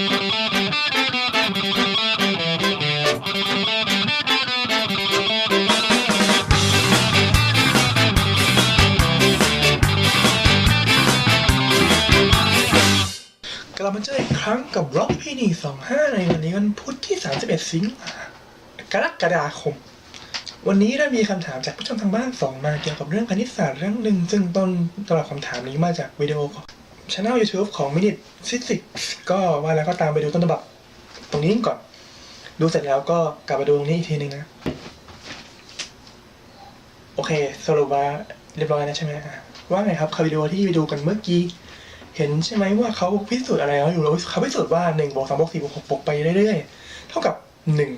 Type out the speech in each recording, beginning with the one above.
กลับมาเจออีกครั้งกับ Rock p 1 2 5 ในวันนี้วันพุธที่ 31 สิงหากรกฎาคม วันนี้ได้มีคำถามจากผู้ชมทางบ้านส่งมาเกี่ยวกับเรื่องคณิตศาสตร์เรื่องหนึ่งซึ่งต้นตลอดคำถามนี้มาจากวิดีโอของ ช anel YouTube ของ Minute Physics ก็ว่าแล้วก็ตามไปดูต้นฉบับตรงนี้ก่อน ดูเสร็จแล้วก็กลับมาดูตรงนี้อีกทีหนึ่งนะ โอเค สรุปว่าเรียบร้อยแล้วใช่ไหมอะว่าไงครับคาวิดีโอที่ไปดูกันเมื่อกี้ เห็นใช่ไหมว่าเขาพิสูจน์อะไรแล้วอยู่แล้วเขาพิสูจน์ว่าหนึ่งบวกสองบวกสี่บวกหกบวกไปเรื่อยๆ เท่ากับหนึ่ง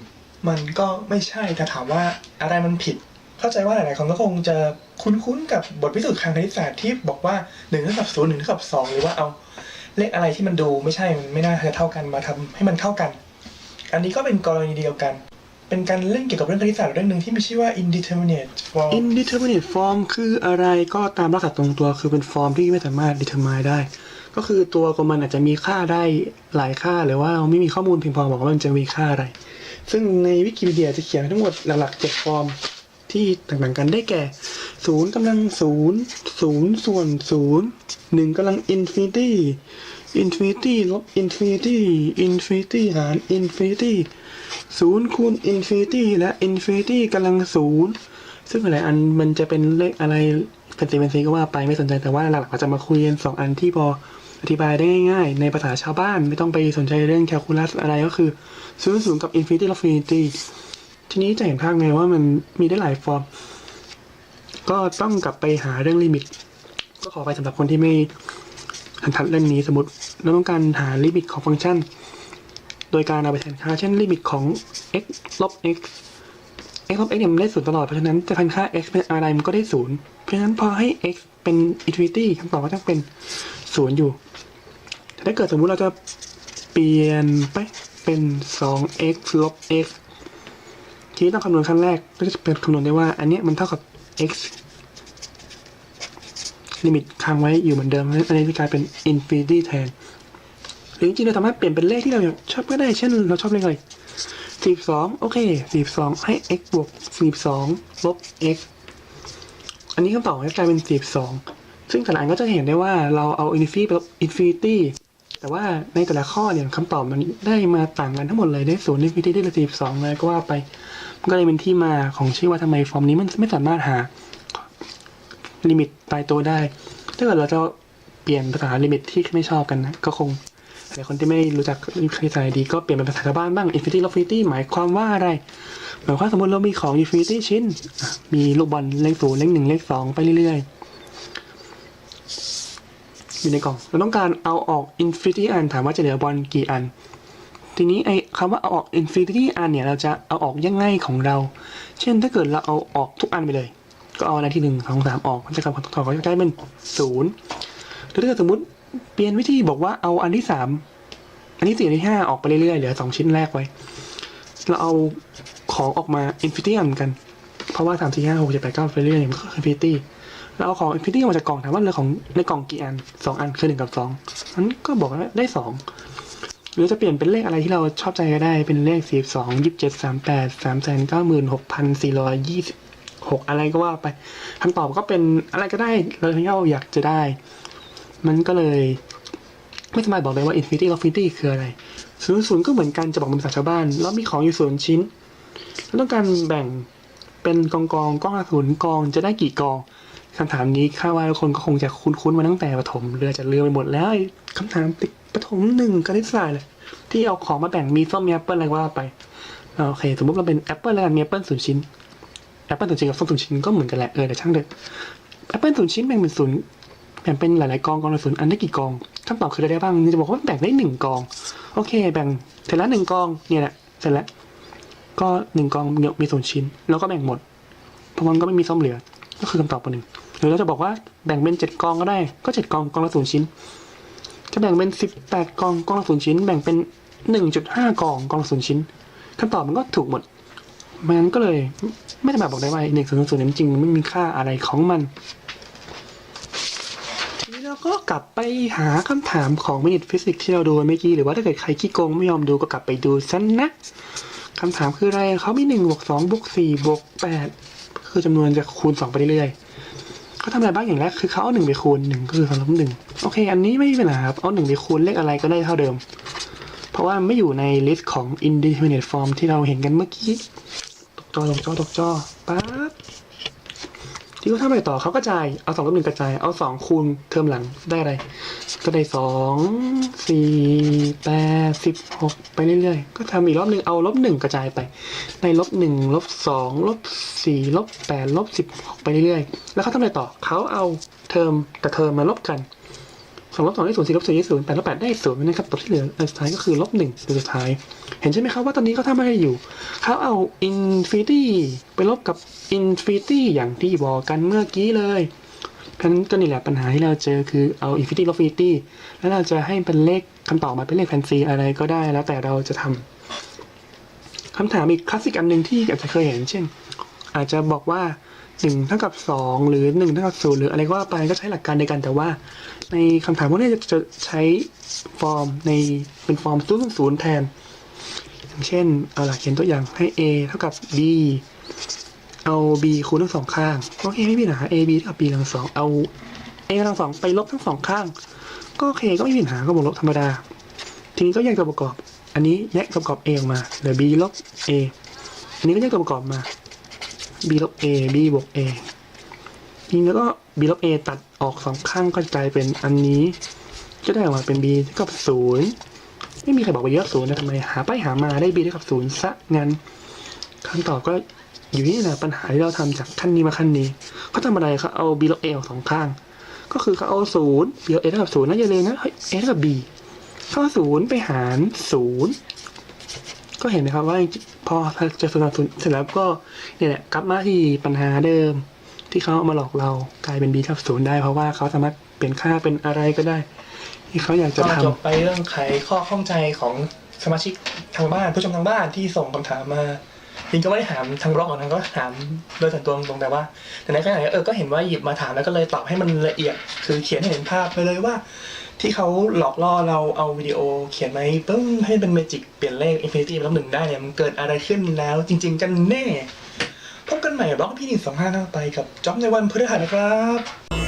มันก็ไม่ใช่แต่ถามว่าอะไรมันผิด เข้าใจว่าหลายๆคนก็คงจะคุ้นๆกับบทพิสูจน์ทางคณิตศาสตร์ที่บอกว่าหนึ่งเท่ากับศูนย์หนึ่งเท่ากับสองหรือว่าเอาเลขอะไรที่มันดูไม่ใช่มันไม่น่าจะเท่ากันมาทำให้มันเท่ากัน อันนี้ก็เป็นกรณีเดียวกัน เป็นการเล่นเกี่ยวกับเรื่องคณิตศาสตร์เรื่องหนึ่งที่มีชื่อว่า indeterminate form indeterminate form คืออะไรก็ตามรักษาตรงตัวคือเป็นฟอร์มที่ไม่สามารถ determine ได้ ก็คือตัวของมันอาจจะมีค่าได้หลายค่าหรือว่าเราไม่มีข้อมูลเพียงพอบอกว่ามันจะมีค่าอะไร ซึ่งในวิกิพีเดียจะเขียนทั้งหมดหลักๆเจ็ดฟอร์ม ที่ต่างๆกันได้แก่ศูนย์กำลังศูนย์ศูนย์ส่วนศูนย์หนึ่งกำลัง infinity infinity ลบ infinity infinity หาร infinity ศูนย์คูณ infinity และ infinity กำลังศูนย์ซึ่งหลายอันมันจะเป็นเลขอะไรเป็นสีเป็นสีก็ว่าไปไม่สนใจแต่ว่าหลักๆเราจะมาคุยกันสองอันที่พออธิบายได้ง่ายๆ ในภาษาชาวบ้านไม่ต้องไปสนใจเรื่องแคลคูลัสอะไรก็คือศูนย์ศูนย์กับ infinity ลบ infinity ทีนี้จะเห็นภาพไงว่ามันมีได้หลายฟอร์ม ก็ต้องกลับไปหาเรื่องลิมิต ก็ขอไปสำหรับคนที่ไม่ทันทัดเรื่องนี้สมมติเราต้องการหาลิมิตของฟังก์ชัน โดยการเอาไปแทนค่า เช่นลิมิตของ x ลบ x x ลบ x เนี่ยมันได้ศูนย์ตลอด เพราะฉะนั้นจะพันค่า x เป็นอะไรมันก็ได้ศูนย์เพราะฉะนั้นพอให้ x เป็น infinity คำตอบก็ต้องเป็นศูนย์อยู่ ถ้าเกิดสมมุติเราจะเปลี่ยนไปเป็น 2x ลบ x ทีนี้ต้องคำนวณขั้นแรกก็จะเป็นคำนวณได้ว่า อันนี้มันเท่ากับ x ลิมิตค้างไว้อยู่เหมือนเดิมเพราะฉะนั้นอันนี้จะกลายเป็น infinity แทน หรือจริงๆเราสามารถเปลี่ยนเป็นเลขที่เราชอบก็ได้ เช่นเราชอบเลขอะไรสี่สองโอเคสี่สองให้ x บวกสี่สองลบ x อันนี้คำตอบจะกลายเป็นสี่สองซึ่งแต่ละอันก็จะเห็นได้ว่าเราเอา infinity ไปลบ infinity แต่ว่าในแต่ละข้อเนี่ยคำตอบมันได้มาต่างกันทั้งหมดเลยได้ศูนย์ infinity ได้ลยสี่สองเลยก็ว่าไปมันก็เลยเป็นที่มาของชื่อว่าทำไมฟอร์มนี้มันไม่สามารถหาลิมิตตายตัวได้ ถ้าเกิดเราจะเปลี่ยนภาษาลิมิตที่ไม่ชอบกันนะก็คงหลายคนที่ไม่รู้จักคณิตศาสตร์ดีก็เปลี่ยนเป็นภาษาชาวบ้านบ้าง infinity log infinity หมายความว่าอะไร หมายความสมมติเรามีของ infinity ชิ้น มีลูกบอลเลขศูนย์เลขหนึ่งเลขสองไปเรื่อยๆ อยู่ในกล่อง เราต้องการเอาออก infinity อันถามว่าจะเหลือบอลกี่อัน ทีนี้ไอ้คำว่าเอาออก infinity อันเนี่ยเราจะเอาออกยังไงของเรา เช่นถ้าเกิดเราเอาออกทุกอันไปเลย ก็เอาอันที่หนึ่งสองสามออกมันจะกลับถอดก็จะกลายเป็นศูนย์หรือถ้าเกิดสมมติเปลี่ยนวิธีบอกว่าเอาอันที่สามอันที่สี่อันที่ห้าออกไปเรื่อยๆเหลือสองชิ้นแรกไว้ เราเอาของออกมาอินฟินิตี้เหมือนกัน เพราะว่าสามสี่ห้าหกเจ็ดแปดเก้าไปเรื่อยๆมันก็อินฟินิตี้ เราเอาของอินฟินิตี้ออกมาจากกล่องถามว่าเหลือของในกล่องกี่อันสองอันคือหนึ่งกับสองมันก็บอกว่าได้สองหรือจะเปลี่ยนเป็นเลขอะไรที่เราชอบใจก็ได้เป็นเลขสี่สองยี่สิบเจ็ดสามแปดสามแสนเก้าหมื่นหกพันสี่ร้อยยี่สิบหกอะไรก็ว่าไปคำตอบก็เป็นอะไรก็ได้เราที่เราอยากจะได้ มันก็เลย ไม่สามารถบอกเลยว่า infinity log infinity คืออะไรศูนย์ศูนย์ก็เหมือนกันจะบอกเป็นภาษาชาวบ้านแล้วมีของอยู่ศูนย์ชิ้นเราต้องการแบ่งเป็นกองกองกองละศูนย์กองจะได้กี่กอง คำถามนี้คาดว่าทุกคนก็คงจะคุ้นๆมาตั้งแต่ประถมเรือจะเรือไปหมดแล้วคำถามติดประถมหนึ่งคณิตศาสตร์เลยที่เอาของมาแบ่งมีส้มมีแอปเปิลอะไรก็ว่าไปโอเคสมมติเราเป็นแอปเปิลแล้วกันมีแอปเปิลศูนย์ชิ้นแอปเปิลศูนย์ชิ้นกับส้มศูนย์ชิ้นก็เหมือนกันแหละเออแต่ช่างเถอะแอปเปิลศูนย์ชิ้นแบ่งเป็นศูนย์แบ่งเป็นหลายๆกองกองละศูนย์อันได้กี่กองคำตอบคืออะไรได้บ้างจะบอกว่าแบ่งได้หนึ่งกอง โอเค แบ่งเสร็จแล้วหนึ่งกองเนี่ยแหละเสร็จแล้วก็หนึ่งกองมีศูนย์ชิ้น แล้วก็แบ่งหมดเพราะมันก็ไม่มีส้มเหลือ ก็คือคำตอบตัวหนึ่ง รือเราจะบอกว่าแบ่งเป็นเจ็ดกองก็ได้ ก็เจ็ดกองกองละศูนย์ชิ้น จะแบ่งเป็นสิบแปดกองกองละศูนย์ชิ้น แบ่งเป็นหนึ่งจุดห้ากองกองละศูนย์ชิ้นคำตอบมันก็ถูกหมดมันก็เลยไม่สามารถบอกได้ว่าหนึ่งศูนย์ศูนย์จริงมันไม่มีค่าอะไรของมัน ทีนี้เราก็กลับไปหาคำถามของ Minute Physics ที่เราดูเมื่อกี้หรือว่าถ้าเกิดใครขี้โกงไม่ยอมดูก็กลับไปดูซะนะคำถามคืออะไรเขามีหนึ่งบวกสองบวกสี่บวกแปดคือจำนวนจะคูณสองไปเรื่อยๆ เขาทำอะไรบ้างอย่างแรกคือเขาเอาหนึ่งไปคูณหนึ่งก็คือสองลบหนึ่งโอเค อันนี้ไม่มีปัญหาครับ เอาหนึ่งไปคูณเลขอะไรก็ได้เท่าเดิม เพราะว่าไม่อยู่ในลิสต์ของ indeterminate form ที่เราเห็นกันเมื่อกี้ตกจอตกจอตกจอปั๊บ ที่เขาทำอะไรต่อเขากระจายเอาสองลบหนึ่งกระจาย เอาสองคูณเทอมหลังได้อะไร ก็ได้สองสี่แปดสิบหกไปเรื่อยๆ ก็ทำอีกรอบหนึ่งเอาลบหนึ่งกระจายไป ในลบหนึ่งลบสองลบสี่ลบแปดลบสิบหกไปเรื่อยๆ แล้วเขาทำอะไรต่อเขาเอาเทอมแต่เทอมมาลบกัน สองลบสองได้ศูนย์สี่ลบสี่ได้ศูนย์แปดลบแปดได้ศูนย์นะครับตัวที่เหลืออันสุดท้ายก็คือลบหนึ่งตัวสุดท้าย เห็นใช่ไหมครับว่าตอนนี้เขาทำอะไรอยู่ เขาเอา infinity ไปลบกับ infinity อย่างที่บอกกันเมื่อกี้เลยเพราะฉะนั้นก็นี่แหละปัญหาที่เราเจอคือเอา infinity ลบ infinity แล้วเราจะให้เป็นเลขคำตอบมาเป็นเลขแฟนซีอะไรก็ได้แล้วแต่เราจะทำคำถามอีกคลาสสิกอันหนึ่งที่อาจจะเคยเห็นเช่น อาจจะบอกว่า 1เท่ากับ2หรือ1เท่ากับ0หรืออะไรก็ว่าไปก็ใช้หลักการในการแต่ว่า ในคำถามพวกนี้จะใช้ฟอร์มในเป็นฟอร์มศูนย์ศูนย์แทน เช่นเอาหลักเขียนตัวอย่างให้ a เท่ากับ b เอา b คูณทั้งสองข้างโอเคไม่มีปัญหา a b เท่ากับ b กำลังสองเอา a กำลังสองไปลบทั้งสองข้าง ก็โอเคก็ไม่มีปัญหาก็บวกลบธรรมดา ทีนี้ก็แยกตัวประกอบ อันนี้แยกตัวประกอบ a ออกมาเหลือ b ลบ a อันนี้ก็แยกตัวประกอบมา b ลบ a b บวก a ทีนี้แล้วก็ b ลบ a ตัดออกสองข้างก็กลายเป็นอันนี้ก็ได้ออกมาเป็น b เท่ากับศูนย์ไม่มีใครบอกว่าเยอะศูนย์นะทำไมหาไปหามาได้ b เท่ากับศูนย์ซะงั้นคำตอบก็อยู่นี่แหละปัญหาที่เราทำจากขั้นนี้มาขั้นนี้เขาทำอะไรเขาเอา b ลบ a ออกสองข้าง ก็คือเขาเอาศูนย์ b ลบ a เท่ากับศูนย์นะอย่าลืมนะเฮ้ย a เท่ากับ b เขาเอาศูนย์ไปหารศูนย์ ก็เห็นไหมครับว่าพอเจะศูนย์ศูนย์เสร็จแล้วก็เนี่ยแหละกลับมาที่ปัญหาเดิม ที่เขาเอามาหลอกเรากลายเป็น b เท่ากับศูนย์ได้เพราะว่าเขาสามารถเปลี่ยนค่าเป็นอะไรก็ได้ ที่เขาอยากจะก็ทำ จบไปเรื่องไขข้อข้องใจของสมาชิกทางบ้านผู้ชมทางบ้านที่ส่งคำถามมา จริงก็ไม่ได้ถามทางบล็อกหรอกนะก็ถามโดยส่วนตัวตรงแต่ว่า แต่ในขณะนี้เออก็เห็นว่าหยิบมาถามแล้วก็เลยตอบให้มันละเอียด คือเขียนให้เห็นภาพไปเลยว่า ที่เขาหลอกล่อเราเอาวิดีโอ เขียนไหมปึ้งให้เป็นเมจิกเปลี่ยนเลขอินฟินิตี้เป็นลบหนึ่งได้เนี่ยมันเกิดอะไรขึ้นแล้ว จริง ๆ กันแน่พบกันใหม่บล็อกพี่หนึ่งสองห้าน้าไปกับจ็อบในวันพฤหัสนะครับ